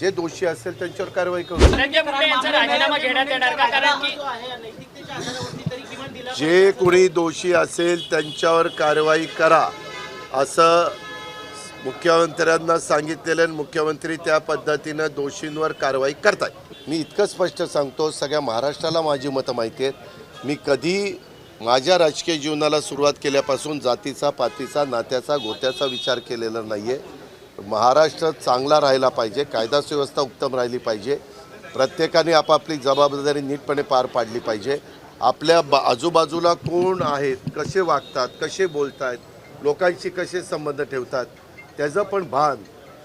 जे दोषी असेल त्यांच्यावर कारवाई करू. जे कोणी दोषी असेल त्यांच्यावर कारवाई करा असं मुख्यमंत्र्यांना सांगितलेलं आणि मुख्यमंत्री त्या पद्धतीनं दोषींवर कारवाई करतायत. मी इतकं स्पष्ट सांगतो सगळ्या महाराष्ट्राला माझी मतं माहिती आहेत. मी कधी माझ्या राजकीय जीवनाला सुरुवात केल्यापासून जातीचा पातीचा नात्याचा गोत्याचा विचार केलेला नाही आहे महाराष्ट्र चांगला राहिला पाहिजे कायदा सुव्यवस्था उत्तम राहिली पाहिजे प्रत्येकाने आपापली जबाबदारी नीटपणे पार पाडली पाहिजे. आपल्या बा आजूबाजूला कोण आहेत कसे वागतात कसे बोलतात लोकांशी कसे संबंध ठेवतात त्याचं पण भान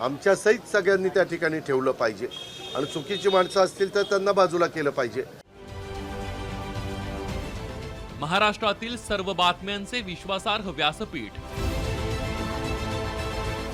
आमच्या सहित सगळ्यांनी त्या ठिकाणी ठेवलं पाहिजे. आणि चुकीची माणसं असतील तर त्यांना बाजूला केलं पाहिजे. महाराष्ट्रातील सर्व बातम्यांचे विश्वासार्ह व्यासपीठ